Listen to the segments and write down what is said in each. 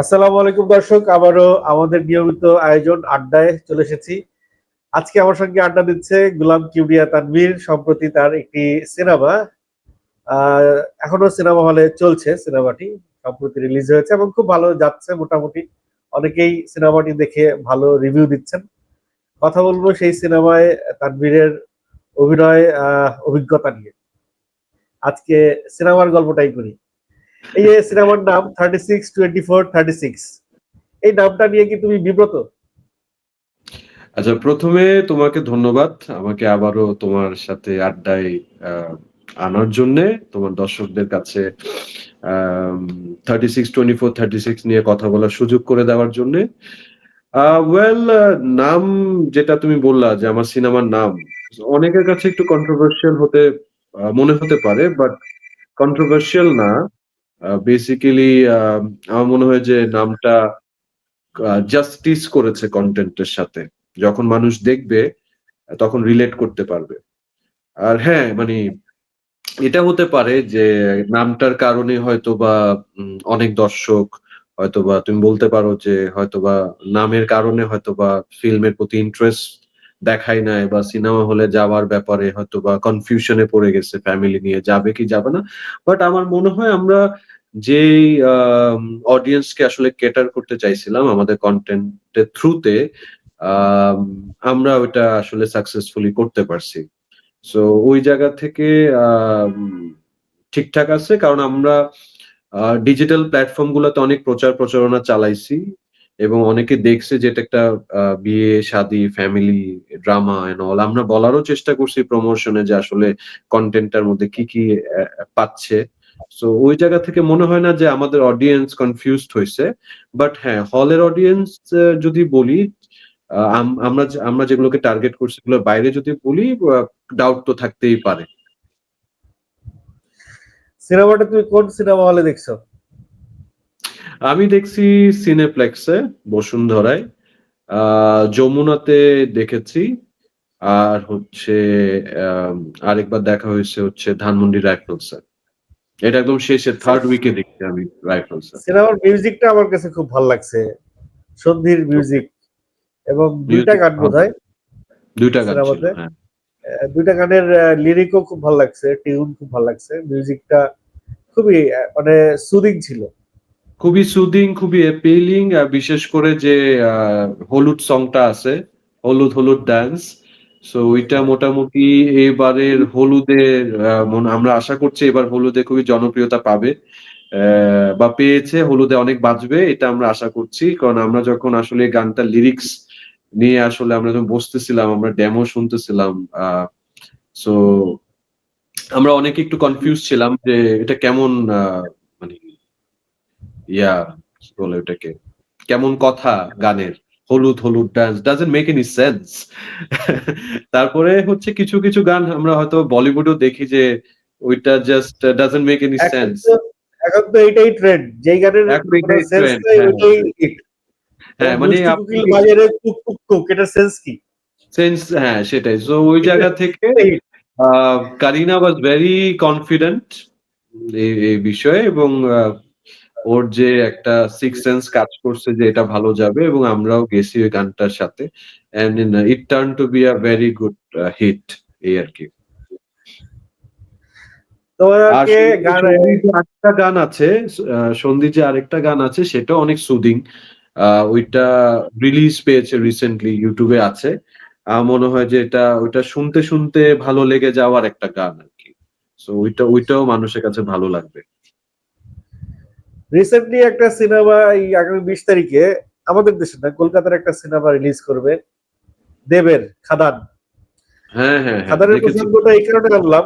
আসসালামু আলাইকুম দর্শক, আবারও আমাদের নিয়মিত আয়োজন আড্ডায় চলে এসেছি। আজকে আমার সঙ্গে আড্ডা দিচ্ছে গুলাম কিউরিয়া তানভীর, সম্প্রতি তার একটি সিনেমা এখনও সিনেমা হলে চলছে সিনেমাটি, সম্প্রতি রিলিজ হয়েছে এবং খুব ভালো যাচ্ছে মোটামুটি। অনেকেই সিনেমাটি দেখে ভালো রিভিউ দিচ্ছেন। কথা বলব সেই সিনেমায় তানভীরের অভিনয় অভিজ্ঞতা নিয়ে। আজকে সিনেমার গল্পটাই করি। এই যে সিনেমার নাম thirty six twenty four thirty six এই নামটা নিয়ে কি তুমি বিব্রত? আচ্ছা প্রথমে তোমাকে ধন্যবাদ, আমাকে আবারও তোমার সাথে আড্ডায় আনার জন্যে, তোমার দর্শকদের কাছে thirty six twenty four thirty six নিয়ে কথা বলার সুযোগ করে দেওয়ার জন্যে। ওয়েল নাম যেটা তুমি বললা যে আমার সিনেমার নাম, অনেকের কাছে একটু কন্ট্রোভার্সিয়াল হতে মনে হতে পারে বাট কন্ট্রোভার্সিয়াল না। বেসিক্যালি আমার মনে হয় যে নামটা জাস্টিস করেছে কন্টেন্টের সাথে। যখন মানুষ দেখবে, তখন রিলেট করতে পারবে। আর হ্যাঁ মানে এটা হতে পারে যে নামটার কারণে হয়তো বা অনেক দর্শক হয়তো বা তুমি বলতে পারো যে হয়তো বা নামের কারণে হয়তো বা ফিল্মের প্রতি ইন্টারেস্ট দেখায় নাই বা সিনেমা হলে যাওয়ার ব্যাপারে হয়তো বা কনফিউশনে পড়ে গেছে ফ্যামিলি নিয়ে যাবে কি যাবে না। বাট আমার মনে হয় আমরা যেই অডিয়েন্সকে আসলে কেটার করতে চাইছিলাম আমাদের কন্টেন্টের থ্রুতে আমরা ওটা আসলে সাকসেসফুলি করতে পারছি। সো ওই জায়গা থেকে ঠিকঠাক আছে কারণ আমরা ডিজিটাল প্ল্যাটফর্ম গুলোতে অনেক প্রচার প্রচারণা চালাইছি এবং অনেকে দেখছে যেটা একটা আহ, বিয়ে শাদী ফ্যামিলি ড্রামা এন্ড অল আমরা বলারও চেষ্টা করছি প্রমোশনে যে আসলে কন্টেন্টটার মধ্যে কি কি পাচ্ছে। সো ওই জায়গা থেকে মনে হয় না যে আমাদের অডিয়েন্স কনফিউজড হয়েছে বাট হ্যাঁ হলের অডিয়েন্স যদি বলি আমরা আমরা যেগুলোকে টার্গেট করছি সেগুলোর বাইরে যদি বলি ডাউট তো থাকতেই পারে। সিনেমাটা তুমি কোন সিনেমা হলে দেখছ? আমি দেখছি সিনেপ্লেক্সে বসুন্ধরায়। আহ যমুনাতে দেখেছি। আর হচ্ছে আরেকবার দেখা হয়েছে হচ্ছে ধানমন্ডি রাইফেলসে এটা একদম শেষে থার্ড উইকে দেখছি আমি রাইফেলসে সিনেমার মিউজিকটা আমার কাছে খুব ভালো লাগছে। সন্ধির মিউজিক এবং দুইটা গান হয়। দুইটা গান? হ্যাঁ। দুইটা গানের লিরিকও খুব ভালো লাগছে টিউন খুব ভালো লাগছে। মিউজিকটা খুবই মানে সুদিং ছিল। খুবই সুদিং খুবই অ্যাপিলিং বিশেষ করে যে হলুদ সংটা আছে হলুদ হলুদ ডান্স সো ওইটা মোটামুটি এবারের হলুদে আমরা আশা করছি এবার হলুদে খুবই জনপ্রিয়তা পাবে। বা পেয়েছে, হলুদে অনেক বাজবে, এটা আমরা আশা করছি। কারণ আমরা যখন আসলে গানটা লিরিক্স নিয়ে আসলে আমরা যখন বসতেছিলাম, আমরা ডেমো শুনতেছিলাম সো আমরা অনেকে একটু কনফিউজ ছিলাম যে এটা কেমন মানে ইয়া বলে ওটাকে? কেমন কথা গানের? হলুদ হলুদ dance doesn't make any sense তারপরে হচ্ছে কিছু কিছু গান আমরা হয়তো বলিউডেও দেখি যে ওইটা just doesn't make any sense এখন তো এটাই ট্রেন্ড যেই গানের হ্যাঁ। হ্যাঁ মানে বাজারে টুক টুক টুক এটার সেন্স কি? সেন্স হ্যাঁ সেটাই। সো ওই জায়গা থেকে কারিনা ওয়াজ ভেরি কনফিডেন্ট এই বিষয়ে এবং ওর যে একটা সিক্স সেন্স কাজ করছে যে এটা ভালো যাবে এবং আমরাও গেছি ওই গানটার সাথে। And it turn to be a very good hit এই আর কি। আরেকটা গান আছে সন্ধি যে আরেকটা গান আছে সেটা অনেক সুদিং ওইটা রিলিজ পেয়েছে রিসেন্টলি ইউটিউবে আছে। মনে হয় যে এটা ওইটা শুনতে শুনতে ভালো লেগে যাওয়ার একটা গান আর কি। সো ওইটা ওইটাও মানুষের কাছে ভালো লাগবে। রিসেন্টলি একটা সিনেমা এই আগামী বিশ তারিখে আমাদের দেশে না কলকাতার একটা সিনেমা রিলিজ করবে দেবের খাদান। হ্যাঁ হ্যাঁ হ্যাঁ খাদানের প্রসঙ্গটা এই কারণে আনলাম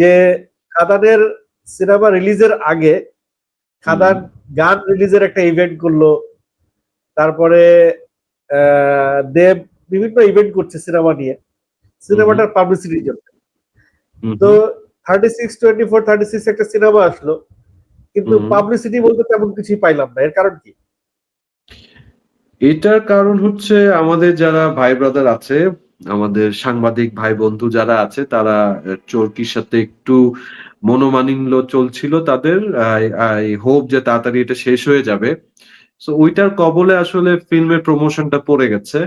যে খাদানের সিনেমা রিলিজের আগে খাদান গান রিলিজের একটা ইভেন্ট করল তারপরে দেব বিভিন্ন ইভেন্ট করছে সিনেমা নিয়ে। সিনেমাটার পাবলিসিটির জন্য। তো thirty six twenty four thirty six একটা সিনেমা আসলো। কিন্তু পাবলিসিটি বলতে তেমন কিছুই পাইলাম না। এর কারণ কি? এটার কারণ হচ্ছে আমাদের যারা ভাই ব্রাদার আছে আমাদের সাংবাদিক ভাই বন্ধু যারা আছে তারা চরকির সাথে একটু মনোমালিন্য চলছিল তাদের। আই হোপ যে তাড়াতাড়ি এটা শেষ হয়ে যাবে। সো ওইটার কবলে আসলে ফিল্মের প্রমোশনটা পড়ে গেছে।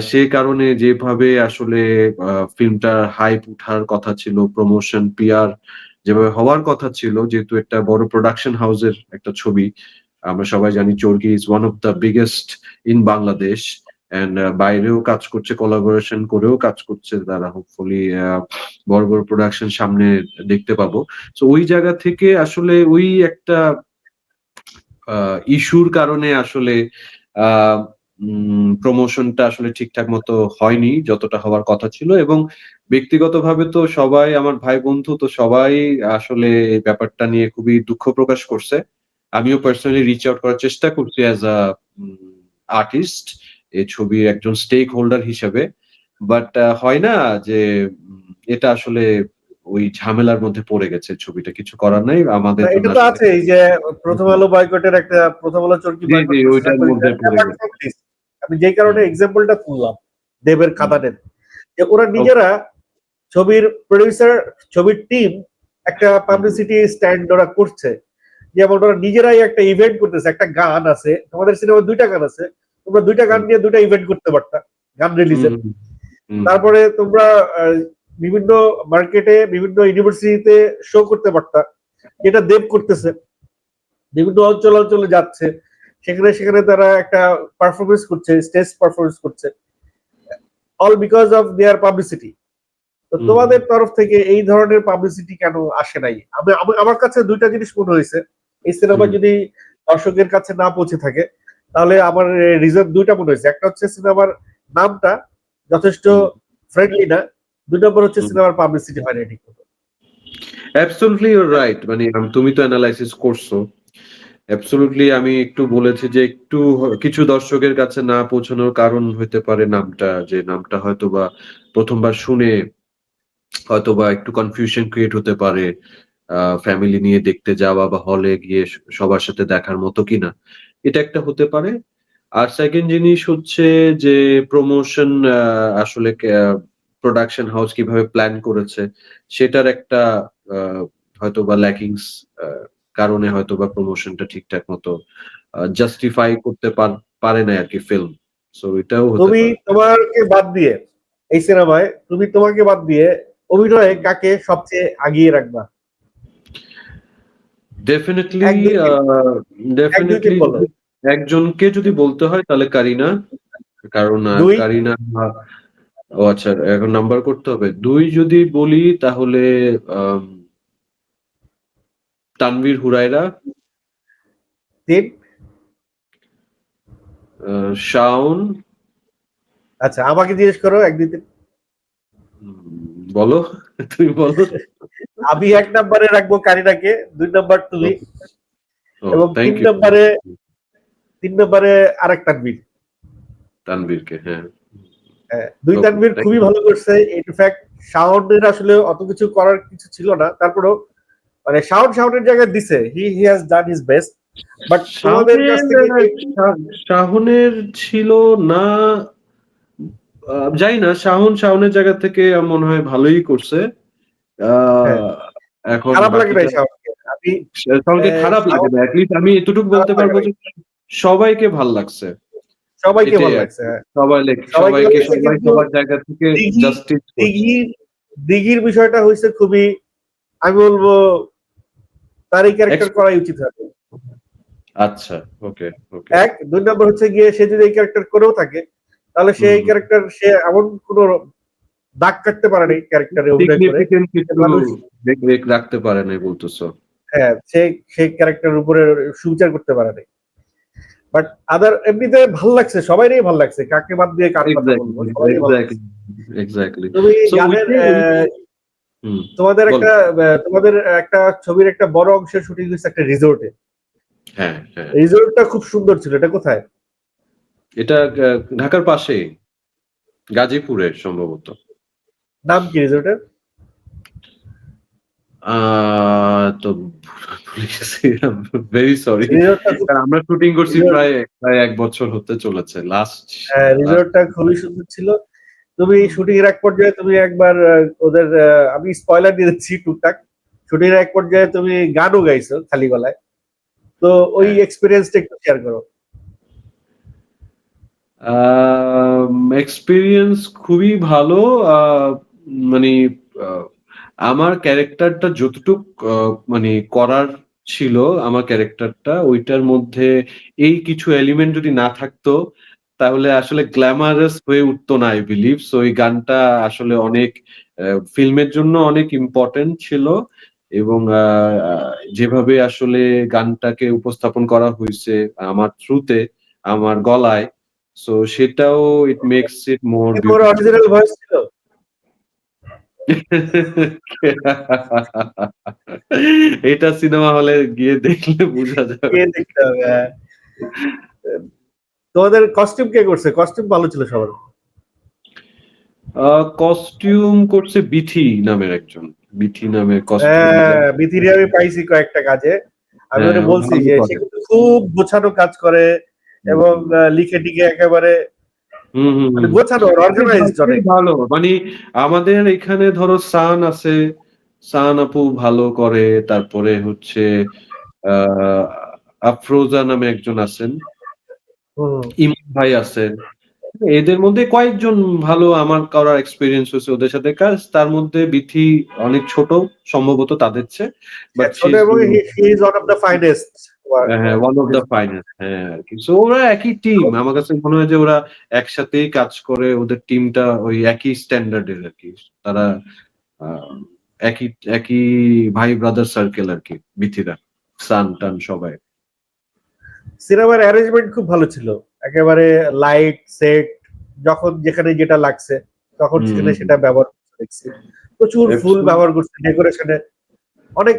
সেই কারণে যেভাবে আসলে ফিল্মটার হাইপ উঠার কথা ছিল প্রমোশন পিআর যেভাবে হওয়ার কথা ছিল, যেহেতু একটা বড় প্রোডাকশন হাউসের একটা ছবি, আমরা সবাই জানি Chorki is one of the biggest in Bangladesh and বাইরেও কাজ করছে কোলাবোরেশন করেও কাজ করছে তারা হোপফুলি বড় বড় প্রোডাকশন সামনে দেখতে পাবো। তো ওই জায়গা থেকে আসলে ওই একটা ইস্যুর কারণে আসলে প্রমোশনটা আসলে ঠিকঠাক মতো হয়নি, যতটা হওয়ার কথা ছিল, এবং ব্যক্তিগতভাবে তো সবাই আমার ভাই বন্ধু তো সবাই আসলে এই ব্যাপারটা নিয়ে খুবই দুঃখ প্রকাশ করছে। আমিও পার্সোনালি রিচ আউট করার চেষ্টা করছি অ্যাজ আ আর্টিস্ট এই ছবির একজন স্টেক হোল্ডার হিসেবে বাট হয় না যে এটা আসলে ওই ঝামেলার মধ্যে পড়ে গেছে ছবিটা কিছু করার নাই আমাদের এটা তো আছে এই যে প্রথম আলো বয়কটের একটা প্রথম আলো চরকি ওইটার মধ্যে পড়ে this, আমি যেই কারণে এক্সাম্পলটা তুললাম দেবের খাদানের যে ওরা নিজেরা ছবির প্রডিউসার ছবির টিম একটা পাবলিসিটি স্ট্যান্ড ওরা করছে। যেমন ওরা নিজেরাই একটা ইভেন্ট করতেছে একটা গান আছে তোমাদের সিনেমা দুইটা গান আছে তোমরা দুইটা গান নিয়ে দুইটা ইভেন্ট করতে পারতা গান রিলিজের তারপরে তোমরা বিভিন্ন মার্কেটে বিভিন্ন ইউনিভার্সিটিতে শো করতে পারতা যেটা দেব করতেছে। বিভিন্ন অঞ্চল অঞ্চলে যাচ্ছে সেখানে সেখানে তারা একটা পারফরমেন্স করছে স্টেজ পারফরমেন্স করছে। All because of their publicity তো তোমাদের তরফ থেকে এই ধরনের পাবলিসিটি কেন আসে নাই? আমি আমি- আমার কাছে দুইটা জিনিস মনে হয়েছে। এই সিনেমা যদি দর্শকের কাছে না পৌঁছে থাকে তাহলে আমার রিজন দুইটা মনে হয়েছে। একটা হচ্ছে সিনেমার নামটা যথেষ্ট ফ্রেন্ডলি না। দুই নম্বর হচ্ছে। সিনেমার পাবলিসিটি হয় না ঠিক মতো অ্যাবসলিউটলি ইউর রাইট মানে তুমি তো অ্যানালাইসিস করছ। অ্যাবসলিউটলি আমি একটু বলেছি যে একটু কিছু দর্শকের কাছে না পৌঁছানোর কারণ হতে পারে নামটা যে নামটা হয়তো বা প্রথমবার শুনে হয়তো বা একটু কনফিউশন ক্রিয়েট হতে পারে ফ্যামিলি নিয়ে দেখতে যাওয়া বা হলে গিয়ে সবার সাথে দেখার মতো কিনা। এটা একটা হতে পারে। আর সেকেন্ড জিনিস হচ্ছে যে প্রমোশন আসলে প্রোডাকশন হাউস কীভাবে প্ল্যান করেছে সেটার একটা হয়তো বা ল্যাকিংস কারণে হয়তো বা প্রমোশনটা ঠিকঠাক মতো জাস্টিফাই করতে পার- না আর কি ফিল্ম সো এটাও তুমি তোমাকে বাদ দিয়ে এই সিনেমায় তুমি তোমাকে বাদ দিয়ে অভিনয়ে কাকে সবচেয়ে আগিয়ে রাখবা? ডেফিনেটলি। ডেফিনেটলি একজনকে যদি বলতে হয় তাহলে কারিনা। কারণ কারিনা ও আচ্ছা এখন নাম্বার করতে হবে। দুই যদি বলি তাহলে তানভীর হুরায়রা। তিন শাওন। আচ্ছা আমাকে জিজ্ঞেস করো এক দুই বলো তুমি বলো। আমি এক নম্বরে রাখব কারিনাকে দুই নম্বর তুমি এবং তিন নম্বরে তিন নম্বরে আরেক তানভীর। তানভীরকে হ্যাঁ। হ্যাঁ, দুই thank খুবই ভালো করছে। ইনফ্যাক্ট শাওনের আসলে অত কিছু করার কিছু ছিল না। তারপরেও মানে শাওন শাওনের জায়গায় দিছে। He he has done his best but তোমাদের কাছ থেকে শাহনের ছিল না যাই না শাহন শাহনের জায়গা থেকে মনে হয় ভালোই করছে। হ্যাঁ। এখন খারাপ লাগে না আমি শাহনকে খারাপ লাগে না অ্যাটলিস্ট আমি এতটুকু বলতে পারব যে সবাইকে ভালো লাগছে। সবাইকে ভালো আর লাগছে হ্যাঁ। সবাই সবাইকে সবাইকে সবাই সবার জায়গা থেকে জাস্টিস দিঘির দিঘির বিষয়টা হয়েছে খুবই আমি বলব তারই ক্যারেক্টার করাই উচিত হবে। আচ্ছা ওকে ওকে এক দুই নম্বর হচ্ছে গিয়ে সে যদি এই ক্যারেক্টার করেও থাকে তাহলে সে এই ক্যারেক্টার সে এমন কোন দাগ কাটতে পারে না ক্যারেক্টারে রাখতে পারে না বলতেছো। হ্যাঁ সে সেই ক্যারেক্টারের উপরে সুবিচার করতে পারে না বাট আদার এমনিতে ভালো লাগছে সবাইরই ভালো লাগছে। কাকে বাদ দিয়ে কার কথা বলব। এক্স্যাক্টলি তোমাদের একটা তোমাদের একটা ছবির একটা বড় অংশের শুটিং হয়েছে একটা রিসোর্টে হ্যাঁ হ্যাঁ। রিসোর্টটা খুব সুন্দর ছিল এটা কোথায়? এটা ঢাকার পাশে গাজীপুরে সম্ভবত। নাম কি রিসোর্টের? তো ভুলে গেছি ভেরি সরি আমরা শুটিং করছি প্রায় প্রায় এক বছর হতে চলেছে লাস্ট হ্যাঁ রিসোর্টটা খুবই সুন্দর ছিল। তুমি শুটিং এর এক পর্যায়ে তুমি একবার ওদের আমি স্পয়লার দিয়ে দিচ্ছি টুকটাক। শুটিং এর এক পর্যায়ে তুমি গানও গাইছো খালি গলায়। তো ওই হ্যাঁ। এক্সপিরিয়েন্সটা একটু শেয়ার করো। এক্সপিরিয়েন্স খুবই ভালো। মানে আমার ক্যারেক্টারটা যতটুক মানে করার ছিল, আমার ক্যারেক্টারটা ওইটার মধ্যে এই কিছু এলিমেন্ট যদি না থাকতো, তাহলে আসলে গ্ল্যামারাস হয়ে উঠতো না আই বিলিভ সো এই গানটা আসলে অনেক ফিল্মের জন্য অনেক ইম্পর্টেন্ট ছিল এবং যেভাবে আসলে গানটাকে উপস্থাপন করা হয়েছে আমার থ্রুতে আমার গলায় সো সেটাও it makes it more original voice ছিল। এটা সিনেমা হলে গিয়ে দেখলে বোঝা যাবে। কে দেখতে হবে হ্যাঁ। তোমাদের কস্টিউম কে করছে? কস্টিউম ভালো ছিল সবার। কস্টিউম করছে বিথি নামের একজন। বিথি নামের হ্যাঁ বিথিরি আমি পাইছি কয়েকটা কাজে। আমি হ্যাঁ, ওরে বলছি যে। সে খুব গোছানো কাজ করে এবং লিখে টিকে একেবারে গোছানো অর্গানাইজড ভালো মানে আমাদের এখানে ধরো সান আছে সান আপু ভালো করে তারপরে হচ্ছে আফরোজা নামে একজন আছেন। ইমন ভাই আছেন। এদের মধ্যে কয়েকজন ভালো আমার করার এক্সপিরিয়েন্স হয়েছে ওদের সাথে। কাজ তার মধ্যে বিথি অনেক ছোট সম্ভবত তাদের চেয়ে। বাট ছোট এবং he is one of the finest হ্যাঁ ওয়ান অফ দ্য ফাইনাল হ্যাঁ আর কি। সো ওরা একই টিম আমার কাছে মনে হয় যে ওরা একসাথেই কাজ করে ওদের টিমটা ওই একই স্ট্যান্ডার্ডের আর কি। তারা আহ, একই একই ভাই ব্রাদার সার্কেল আর কি বিথিরা সান টান সবাই। সিনেমার অ্যারেঞ্জমেন্ট খুব ভালো ছিল। একেবারে লাইট সেট যখন যেখানে যেটা লাগছে তখন সেখানে সেটা ব্যবহার করতে দেখছি। প্রচুর ফুল ব্যবহার করছে ডেকোরেশনে অনেক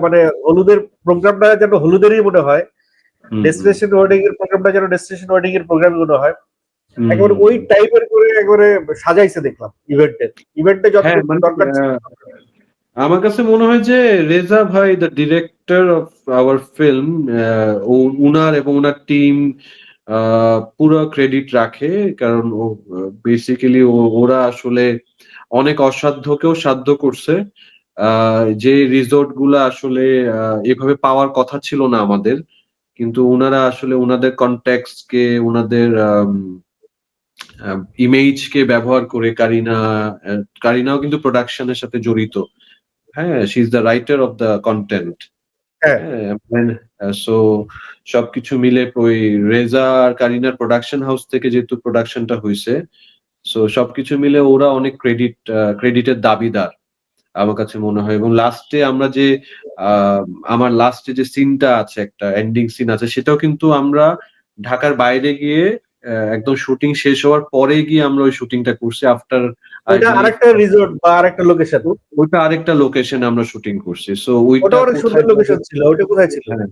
মানে হলুদের প্রোগ্রামটা যেন হলুদেরই মনে হয় ডেস্টিনেশন ওয়েডিং এর প্রোগ্রামটা যেন ডেস্টিনেশন ওয়েডিং এর প্রোগ্রাম মনে হয়। একেবারে। ওই টাইপের করে একেবারে সাজাইছে দেখলাম ইভেন্টে ইভেন্টে যত হ্যাঁ, মানে, দরকার আমার কাছে মনে হয় যে রেজা ভাই the director of our film উনার এবং উনার টিম পুরো ক্রেডিট রাখে কারণ ও বেসিক্যালি ওরা আসলে অনেক অসাধ্যকেও সাধ্য করছে। যে রিসোর্টগুলা আসলে এভাবে পাওয়ার কথা ছিল না আমাদের কিন্তু ওনারা আসলে ওনাদের কন্ট্যাক্টস কে ওনাদের ইমেজ কে ব্যবহার করে কারিনা কারিনাও কিন্তু প্রোডাকশনের সাথে জড়িত। হ্যাঁ she is the writer of the content হ্যাঁ। সো সবকিছু মিলে ওই রেজা আর কারিনার প্রোডাকশন হাউস থেকে যেহেতু প্রোডাকশনটা হয়েছে সো সবকিছু মিলে ওরা অনেক ক্রেডিট ক্রেডিটের দাবিদার। আমার কাছে মনে হয়। এবং লাস্টে আমরা যে আমার লাস্টে যে সিনটা আছে একটা এন্ডিং সিন আছে সেটাও কিন্তু আমরা ঢাকার বাইরে গিয়ে একদম শুটিং শেষ হওয়ার পরে গিয়ে আমরা ওই শুটিংটা করছি আফটার ওইটা আরেকটা রিসোর্ট বা আরেকটা লোকেশন ওইটা আরেকটা লোকেশনে আমরা শুটিং করছি। সো ওইটা কোথায়- লোকেশন ছিল? ওটা কোথায় ছিল? হ্যাঁ।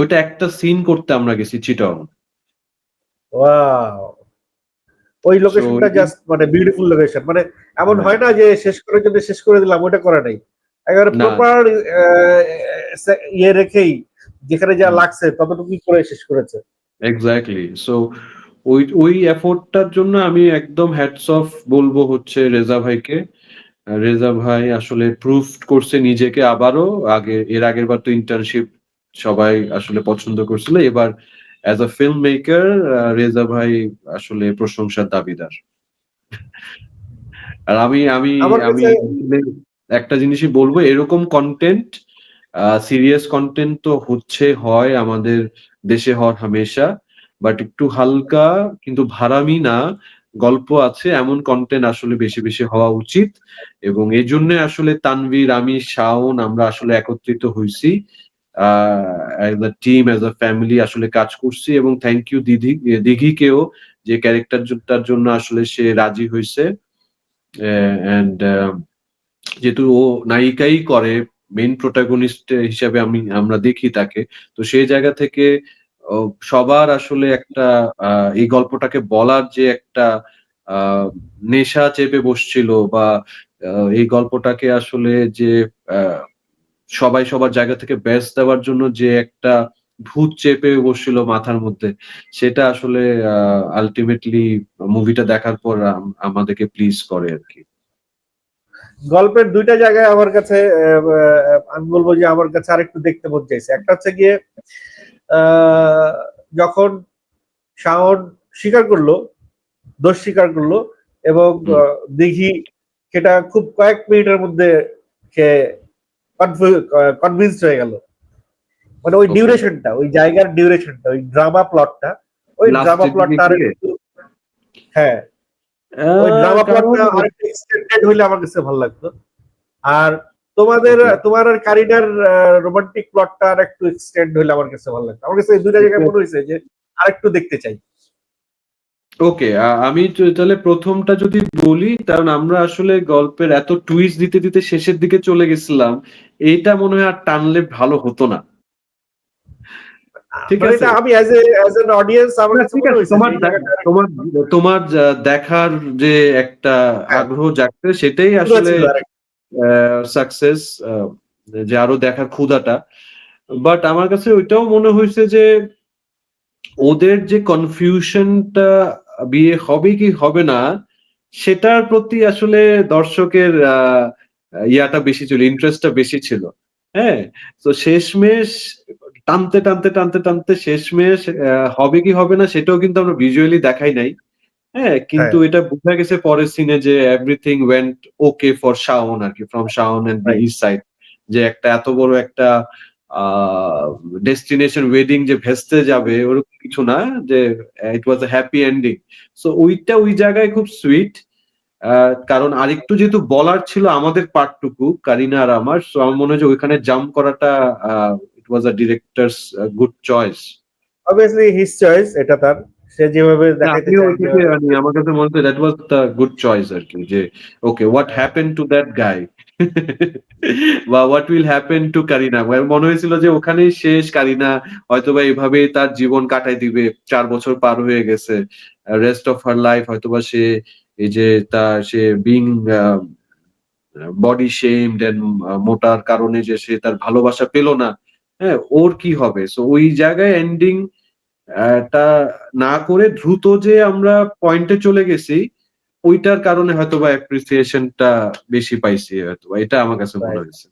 ওইটা একটা সিন করতে আমরা গেছি চিটং ওয়াও ওই লোকেশনটা জাস্ট মানে বিউটিফুল লোকেশন মানে এমন হ্যাঁ। না যে শেষ করার জন্য শেষ করে দিলাম ওটা করা নাই। একেবারে প্রপার ইয়ে রেখেই যেখানে যা লাগছে ততটুকুই করে শেষ করেছে। এক্স্যাক্টলি সো ওই ওই এফোর্টটার জন্য আমি একদম হ্যাটস অফ বলব হচ্ছে রেজা ভাইকে। রেজা ভাই আসলে প্রুফ করছে নিজেকে আবারও। আগে এর আগের বার তো ইন্টার্নশিপ সবাই আসলে পছন্দ করছিল এবার as a film maker Reza ভাই আসলে প্রশংসার দাবিদার। আর আমি আমি আমি একটা জিনিসই বলব এরকম কন্টেন্ট সিরিয়াস কন্টেন্ট তো হচ্ছে হয় আমাদের দেশে হওয়ার হামেশা বাট একটু হালকা কিন্তু ভারামি না গল্প আছে এমন কন্টেন্ট আসলে বেশি বেশি হওয়া উচিত। এবং এই জন্য আসলে তানভীর আমি শাওন আমরা আসলে একত্রিত হয়েছি as a team as a family আসলে কাজ করছি এবং থ্যাংক ইউ দিদি দিঘিকেও যে ক্যারেক্টারটার জন্য আসলে সে রাজি হয়েছে। অ্যান্ড যেহেতু ও নায়িকাই করে মেইন প্রোটাগনিস্ট হিসাবে আমি আমরা দেখি তাকে। তো সেই জায়গা থেকে সবার আসলে একটা এই গল্পটাকে বলার যে একটা নেশা চেপে বসছিল বা এই গল্পটাকে আসলে যে আহ, সবাই সবার জায়গা থেকে বেস্ট দেওয়ার জন্য যে একটা ভূত চেপে বসছিল মাথার মধ্যে সেটা আসলে আলটিমেটলি মুভিটা দেখার পর আম- আমাদেরকে প্লিজ করে আর কি। গল্পের দুইটা জায়গায় আমার কাছে আমি বলব যে আমার কাছে আরেকটু দেখতে মন চাইছে। একটা হচ্ছে গিয়ে আহ, যখন শাওন স্বীকার করল দোষ স্বীকার করল এবং দিঘি সেটা খুব কয়েক মিনিটের মধ্যে সে কনভিন্স হয়ে গেল। মানে ওই. ডিউরেশনটা ওই জায়গার ডিউরেশনটা ওই ড্রামা প্লটটা ওই ড্রামা প্লটটা আর হ্যাঁ। ওই ড্রামা প্লটটা আরেকটু এক্সটেন্ডেড হইলে আমার কাছে ভালো লাগতো। আর তোমাদের তোমার আর কারিনার রোমান্টিক প্লটটা আর একটু এক্সটেন্ড হইলে আমার কাছে ভালো লাগতো। আমার কাছে দুইটা জায়গায় মনে হয়েছে যে আরেকটু দেখতে চাই। ওকে আমি তাহলে প্রথমটা যদি বলি কারণ আমরা আসলে গল্পের এত টুইস্ট দিতে দিতে শেষের দিকে চলে গেছিলাম এইটা মনে হয় আর টানলে ভালো হতো না ঠিক আছে। আমি as a as an audience আমার না, কাছে ঠিক আছে হয়েছে তোমার দেখার যে একটা হ্যাঁ। আগ্রহ জাগছে সেটাই আসলে। সাকসেস যে আরও দেখার ক্ষুধাটা বাট আমার কাছে ওইটাও মনে হয়েছে যে ওদের যে কনফিউশনটা বিয়ে হবে কি হবে না সেটার প্রতি আসলে দর্শকের আহ, ইয়াটা বেশি ছিল ইন্টারেস্টটা বেশি ছিল। হ্যাঁ? তো শেষমেশ টানতে টানতে টানতে টানতে শেষমেশ আহ, হবে কি হবে না সেটাও কিন্তু আমরা ভিজুয়ালি দেখাই নাই। হ্যাঁ? কিন্তু এটা বোঝা গেছে পরের সিনে যে everything went okay for Shawon আর কি from Shawon end. His side যে একটা এত বড় একটা ডেস্টিনেশন ওয়েডিং যে ভেস্তে যাবে ওরকম কিছু না যে it was a happy ending so ওইটা ওই জায়গায় খুব সুইট কারণ আরেকটু যেহেতু বলার ছিল আমাদের পার্টটুকু কারিনা আর আমার সো আমার মনে হয় ওইখানে জাম্প করাটা it was a director's good choice obviously his choice এটা তার। সে যেভাবে দেখাইতে মানে আমার কাছে মনে হয় that was the good choice আর কি যে okay what happen to that guy বা what will happen to Kareena মনে হয়েছিল যে ওখানেই শেষ কারিনা হয়তোবা এইভাবেই তার জীবন কাটাই দিবে, চার বছর পার হয়ে গেছে। রেস্ট অফ হার লাইফ হয়তোবা সে এই যে তা, সে বিং বডি শেমড এন্ড মোটার কারণে যে সে তার ভালোবাসা পেল না। হ্যাঁ ওর কি হবে? সো ওই জায়গায় এন্ডিং টা না করে দ্রুত যে আমরা পয়েন্টে চলে গেছি ওইটার কারণে হয়তো বা অ্যাপ্রিসিয়েশনটা বেশি পাইছি হয়তো এটা আমার কাছে মনে হয়েছে।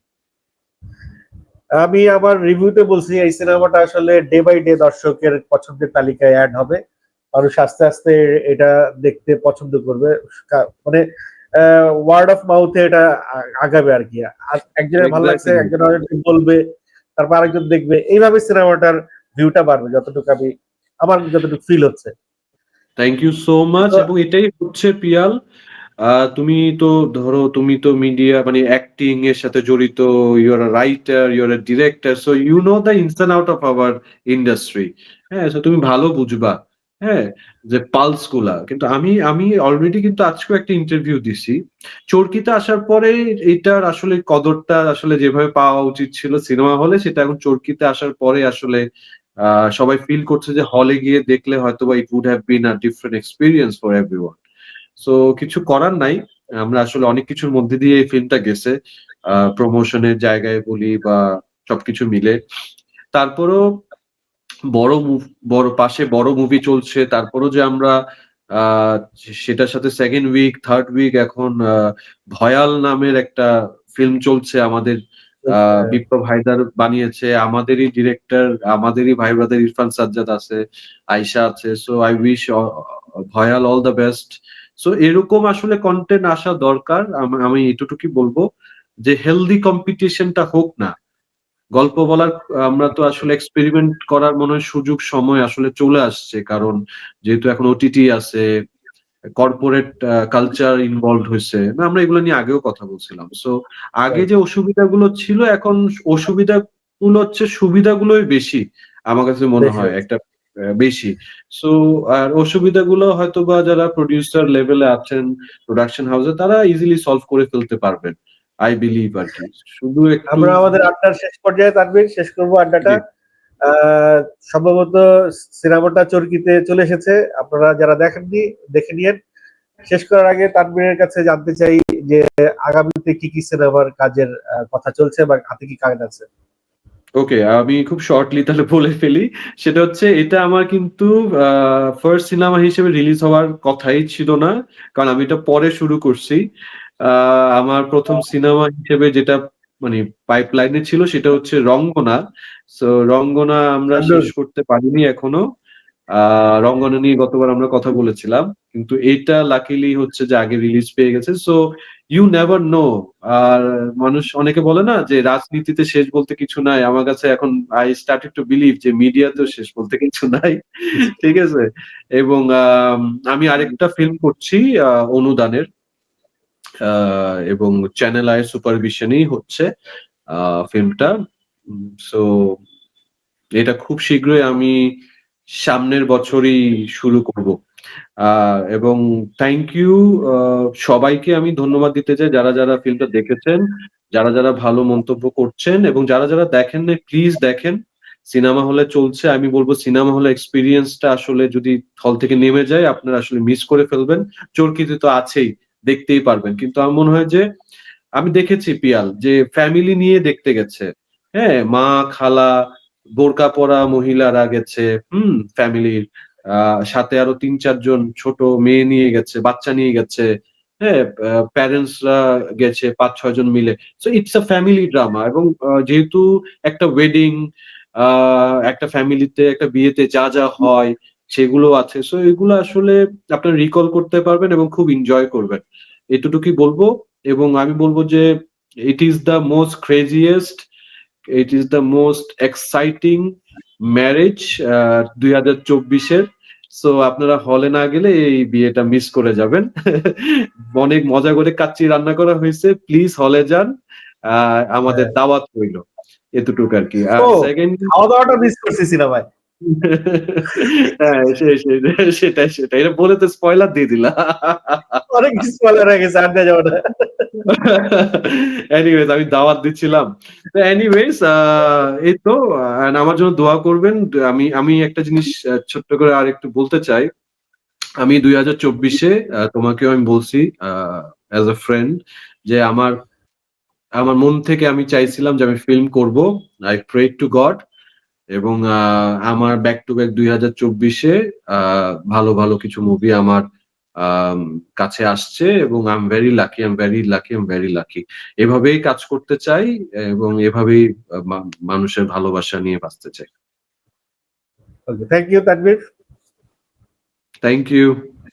আমি আমার রিভিউতে বলছি এই সিনেমাটা আসলে ডে বাই ডে দর্শকের পছন্দের তালিকায় অ্যাড হবে। মানুষ আস্তে আস্তে এটা দেখতে পছন্দ করবে। মানে ওয়ার্ড অফ মাউথে এটা আগাবে আর কি। একজনের ভালো লাগছে. একজন বলবে তারপর আরেকজন দেখবে। এইভাবে সিনেমাটার ভিউটা বাড়বে যতটুকু আমি আমার যতটুকু ফিল হচ্ছে। থ্যাংক ইউ সো মাচ এবং এটাই হচ্ছে পিয়াল। তুমি তো ধরো তুমি তো মিডিয়া মানে অ্যাক্টিং এর সাথে জড়িত your writer your director so you know the insane out of our industry হ্যাঁ so তুমি ভালো বুঝবা। হ্যাঁ যে পালসগুলা। কিন্তু আমি আমি অলরেডি কিন্তু আজকেও একটা ইন্টারভিউ দিছি। চরকিতে আসার পরে এটার আসলে কদরটা আসলে যেভাবে পাওয়া উচিত ছিল সিনেমা হলে সেটা এখন চরকিতে আসার পরে আসলে সবাই ফিল করছে যে হলে গিয়ে দেখলে হয়তো বা it would have been a different experience for everyone so কিছু করার নাই। আমরা আসলে অনেক কিছুর মধ্যে দিয়ে এই ফিল্মটা গেছে। প্রমোশনের জায়গায় বলি বা সবকিছু মিলে। তারপরও বড় বড়, পাশে বড় মুভি চলছে। তারপরও যে আমরা সেটার সাথে সেকেন্ড উইক থার্ড উইক এখন ভয়াল নামের একটা ফিল্ম চলছে আমাদের বিপ্লব হায়দার বানিয়েছে, আমাদেরই ডিরেক্টর আমাদেরই ভাই ব্রাদার ইরফান সাজ্জাদ আছে, আয়শা আছে so I wish y'all all the best so এরকম আসলে কন্টেন্ট আসা দরকার, আমি এটুকুই বলব যে হেলদি কম্পিটিশনটা হোক না। গল্প বলার, আমরা তো আসলে এক্সপেরিমেন্ট করার মনে হয় সুযোগ, সময় আসলে চলে আসছে, কারণ যেহেতু এখন ওটিটি আছে কর্পোরেট কালচার ইনভলভ হয়েছে। না আমরা এগুলো নিয়ে আগেও কথা বলছিলাম। সো আগে যে অসুবিধাগুলো ছিল এখন অসুবিধাগুলো হচ্ছে সুবিধাগুলোই বেশি আমার কাছে মনে হয় একটা বেশি। সো আর অসুবিধাগুলো হয়তো বা যারা প্রডিউসার লেভেলে আছেন প্রোডাকশন হাউসে তারা ইজিলি সলভ করে ফেলতে পারবেন। আই বিলিভ আর কি। শুধু আমরা আমাদের আড্ডার শেষ পর্যায়ে তানভীর শেষ করব আড্ডাটা। সম্ভবত সিনেমাটা চরকিতে চলে এসেছে। আপনারা যারা দেখেননি দেখে নিয়েন। শেষ করার আগে তানভীরের কাছে জানতে চাই যে আগামীতে কি কি সিনেমার কাজের আহ, কথা চলছে বা হাতে কি কাজ আছে? ওকে আমি খুব শর্টলি তাহলে বলে ফেলি। সেটা হচ্ছে এটা আমার কিন্তু ফার্স্ট সিনেমা হিসেবে রিলিজ হওয়ার কথাই ছিল না কারণ আমি এটা পরে শুরু করছি। আহ, আমার প্রথম সিনেমা হিসেবে যেটা মানে পাইপলাইনে ছিল সেটা হচ্ছে রঙ্গনা। সো রঙ্গনা আমরা শেষ করতে পারিনি এখনও। আহ রঙ্গনা নিয়ে গতবার আমরা কথা বলেছিলাম। কিন্তু এইটা লাকিলি হচ্ছে যে আগে রিলিজ পেয়ে গেছে। সো ইউ নেভার নো আর মানুষ অনেকে বলে না যে রাজনীতিতে শেষ বলতে কিছু নাই। আমার কাছে এখন আই স্টার্টেড টু বিলিভ যে মিডিয়াতেও শেষ বলতে কিছু নাই। ঠিক আছে? এবং আম, আমি আরেকটা ফিল্ম করছি অনুদানের। এবং চ্যানেল আই সুপারভিশনই হচ্ছে ফিল্মটা সো এটা খুব শীঘ্রই আমি সামনের বছরই শুরু করব। এবং থ্যাংক ইউ সবাইকে আমি ধন্যবাদ দিতে চাই, যারা যারা ফিল্মটা দেখেছেন, যারা যারা ভালো মন্তব্য করছেন, এবং যারা যারা দেখেন না প্লিজ দেখেন। সিনেমা হলে চলছে, আমি বলব সিনেমা হলে এক্সপিরিয়েন্সটা আসলে যদি হল থেকে নেমে যায়, আপনারা আসলে মিস করে ফেলবেন। চরকিতে তো আছেই। দেখতেই পারবেন। কিন্তু আমার মনে হয় যে, আমি দেখেছি পিয়াল যে ফ্যামিলি নিয়ে দেখতে গেছে। হ্যাঁ মা, খালা, বোরকা পরা মহিলারা গেছে, হুম ফ্যামিলির সাথে আরও তিন, চারজন ছোট মেয়ে নিয়ে গেছে, বাচ্চা নিয়ে গেছে। হ্যাঁ প্যারেন্টসরা গেছে, পাঁচ ছয় জন মিলে। So it's a family drama এবং যেহেতু একটা ওয়েডিং একটা ফ্যামিলিতে একটা বিয়েতে যা যা হয় সেগুলো আছে। সো এগুলো আসলে আপনারা রিকল করতে পারবেন এবং খুব এনজয় করবেন। এতটুকুই বলব এবং আমি বলব যে it is the most craziest it is the most exciting marriage দুই হাজার চব্বিশের। সো আপনারা হলে না গেলে এই বিয়েটা মিস করে যাবেন। অনেক মজা করে কাচ্চি রান্না করা হয়েছে। প্লিজ হলে যান। আমাদের দাওয়াত রইল। এতটুকু আর কি। আর সেকেন্ড খাওয়া দাওয়াটা মিস করছি সিনেমায় হ্যাঁ সেটাই সেটাই। এটা বলে তো স্পয়লার দিয়ে দিলা অনেক স্পয়লার হয়ে গেছে আড্ডা যাওয়াটা এনিওয়েজ আমি দাওয়াত দিচ্ছিলাম। এনিওয়েজ এই তো আমার জন্য দোয়া করবেন। আমি আমি একটা জিনিস ছোট্ট করে আর একটু বলতে চাই। আমি দুই হাজার চব্বিশে তোমাকেও আমি বলছি অ্যাজ আ ফ্রেন্ড যে আমার আমার মন থেকে আমি চাইছিলাম যে আমি ফিল্ম করব। আই প্রে টু গড এবং আমার ব্যাক টু ব্যাক দুই হাজার চব্বিশে ভালো ভালো কিছু মুভি আমার আম, কাছে আসছে এবং I am very lucky I am very lucky I am very lucky এভাবেই কাজ করতে চাই এবং এভাবেই মানুষের ভালোবাসা নিয়ে বাঁচতে চাই। Thank you Tanvir thank you